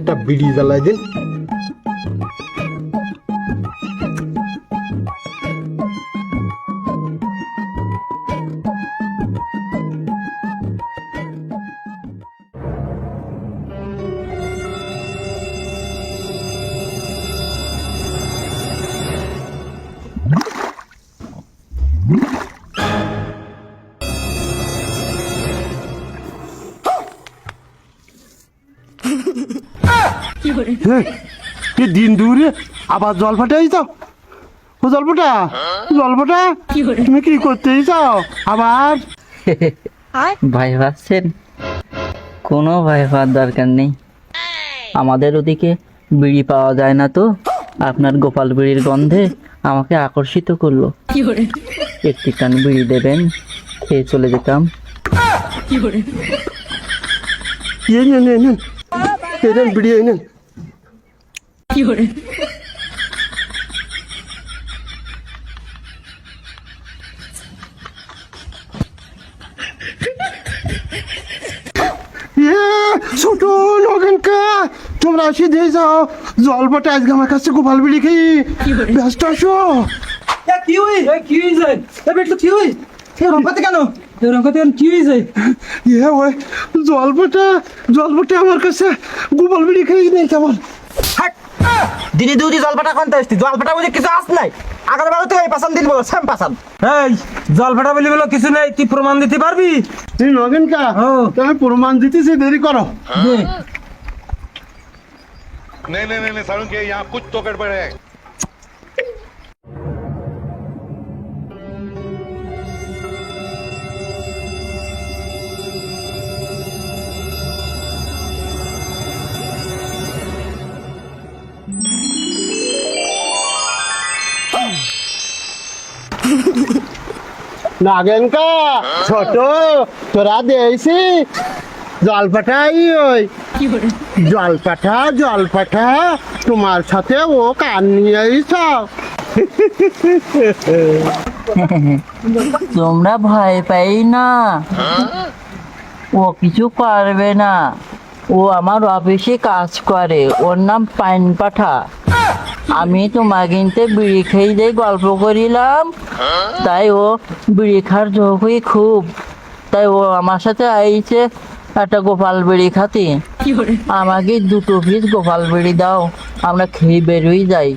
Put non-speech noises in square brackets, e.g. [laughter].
একটা বিড়ি জ্বালাই দিন Mm-hmm. কি দিন দূরে আবার জল ফাটাই যাও ও জল ফাটা জল ফাটা তুমি কি করতে চাও আবার? ভয় পাচ্ছেন কোনো পাওয়ার দরকার নেই। আমাদের ওদিকে বিড়ি পাওয়া যায় না তো? আপনার গোপাল বিড়ির গন্ধে আমাকে আকর্ষিত করল। একটি কান বিড়ি দেবেন খেয়ে চলে যেতাম। নেন এই নেন এই নেন ইয়ে, ছোট নগেনকা তোমরা আসি দিয়ে যাও। জল ফাটা আজকে আমার কাছে গোপাল বিড়ি খেয়ে। ব্যস্ত আসো এ, কি হই এ, কি বেটু কি হই এ রঙ্কাতে কেন এ রঙ্কাতে কেন কি হইছে ইয়ে ওই জল ফাটা জল ফাটা আমার কাছে গোপাল বিড়ি খেয়ে নেই কেমন দিদি দুদি জলপাটা কোনটা আসছি জলপাটা বুঝে কিছু আস নাই আগার বেলা তো এই পাসান দিন বলো সেম পাসান এই জল ফাটা বলি বলো কিছু নেই তুই প্রমাণ দিতে পারবি তুই নগেনকা ও। তুমি প্রমাণ দিতেছি দেরি করো দে। नहीं नहीं नहीं नहीं सारुण के यहाँ कुछ तो गड़बड़ है নাগেনকা ছোট তোরা দিয়েছি জল পাঠাই ওই। জল পাঠা জল পাঠা তোমার সাথে ও কান নিয়ে সব [laughs] তোমরা ভয় পাই না। ও কিছু পারবে না। ও আমার অফিসে কাজ করে। ওর নাম পাইন পাঠা। আমি তোমার কিনতে বিড়ি খেয়ে দিয়ে গল্প করিলাম। তাই ও বিড়ি খার ঝোঁকই খুব। তাই ও আমার সাথে আইছে একটা গোপাল বিড়ি খাতি। আমাকে দুটো পিস গোপাল বিড়ি দাও আমরা খেয়ে বেরোই যাই।